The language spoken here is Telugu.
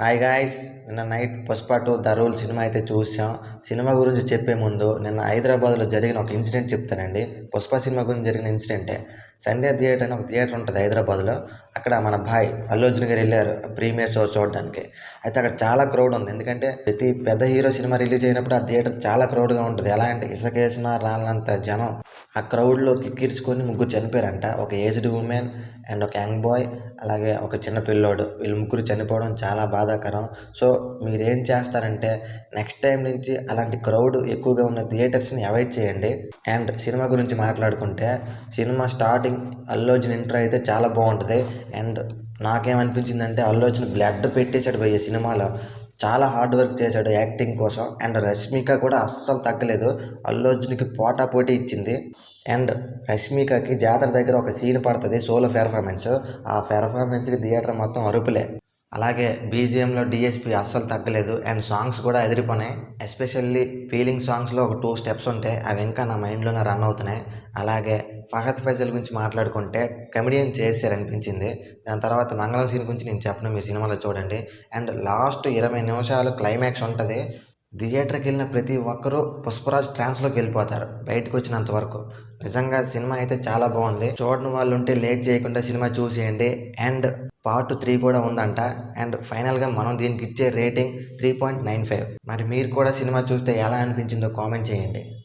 హాయ్ గాయస్ నిన్న night Pushpa two the rule cinema అయితే చూసాం. సినిమా గురించి చెప్పే ముందు నిన్న హైదరాబాద్లో జరిగిన ఒక ఇన్సిడెంట్ చెప్తానండి. పుష్ప సినిమా గురించి జరిగిన ఇన్సిడెంటే సంధ్యా థియేటర్ అని ఒక థియేటర్ ఉంటుంది హైదరాబాద్లో. అక్కడ మన భాయ్ అల్లు అర్జున్ గారు వెళ్ళారు ప్రీమియర్ షో చూడడానికి. అయితే అక్కడ చాలా క్రౌడ్ ఉంది. ఎందుకంటే ప్రతి పెద్ద హీరో సినిమా రిలీజ్ అయినప్పుడు ఆ థియేటర్ చాలా క్రౌడ్గా ఉంటుంది. ఎలా అంటే ఇసుకేసిన రానంత జనం ఆ క్రౌడ్లో కిక్కిర్చుకొని ముగ్గురు చనిపోయారంట. ఒక ఏజ్డ్ ఉమెన్ అండ్ ఒక యంగ్ బాయ్ అలాగే ఒక చిన్న పిల్లోడు. వీళ్ళు ముగ్గురు చనిపోవడం చాలా బాధాకరం. సో మీరేం చేస్తారంటే నెక్స్ట్ టైం నుంచి అలాంటి క్రౌడ్ ఎక్కువగా ఉన్న థియేటర్స్ని అవాయిడ్ చేయండి. అండ్ సినిమా గురించి మాట్లాడుకుంటే cinema starting Allu Arjun intro అయితే చాలా బాగుంటుంది. అండ్ నాకేమనిపించిందంటే అల్లు అర్జున్ బ్లడ్ పెట్టేశాడు భయ్య సినిమాలో. చాలా హార్డ్ వర్క్ చేశాడు యాక్టింగ్ కోసం. అండ్ రష్మిక కూడా అస్సలు తగ్గలేదు. అల్లు అర్జున్కి పోటా పోటీ ఇచ్చింది. అండ్ రష్మికకి జాతర దగ్గర ఒక సీన్ పడుతుంది సోలో పెర్ఫార్మెన్స్ ఆ పెర్ఫార్మెన్స్కి థియేటర్ మొత్తం అరుపులే. అలాగే బీజిఎంలో డిఎస్పి అస్సలు తగ్గలేదు. అండ్ సాంగ్స్ కూడా ఎదిరిపోయినాయి ఎస్పెషల్లీ ఫీలింగ్ సాంగ్స్లో ఒక టూ స్టెప్స్ ఉంటాయి అవి ఇంకా నా మైండ్లోనే రన్ అవుతున్నాయి. అలాగే ఫహద్ ఫైజల్ గురించి మాట్లాడుకుంటే కమెడియన్ చేశారనిపించింది దాని తర్వాత మంగళం సీన్ గురించి నేను చెప్పను మీ సినిమాలో చూడండి. అండ్ లాస్ట్ ఇరవై నిమిషాలు క్లైమాక్స్ ఉంటుంది. థియేటర్కి వెళ్ళిన ప్రతి ఒక్కరూ పుష్పరాజ్ ట్రాన్స్లోకి వెళ్ళిపోతారు బయటకు వచ్చినంత వరకు. నిజంగా సినిమా అయితే చాలా బాగుంది. చూడని వాళ్ళు ఉంటే లేట్ చేయకుండా సినిమా చూసేయండి. అండ్ పార్ట్ త్రీ కూడా ఉందంట. అండ్ ఫైనల్గా మనం దీనికి ఇచ్చే rating three point nine five. మరి మీరు కూడా సినిమా చూస్తే ఎలా అనిపించిందో కామెంట్ చేయండి.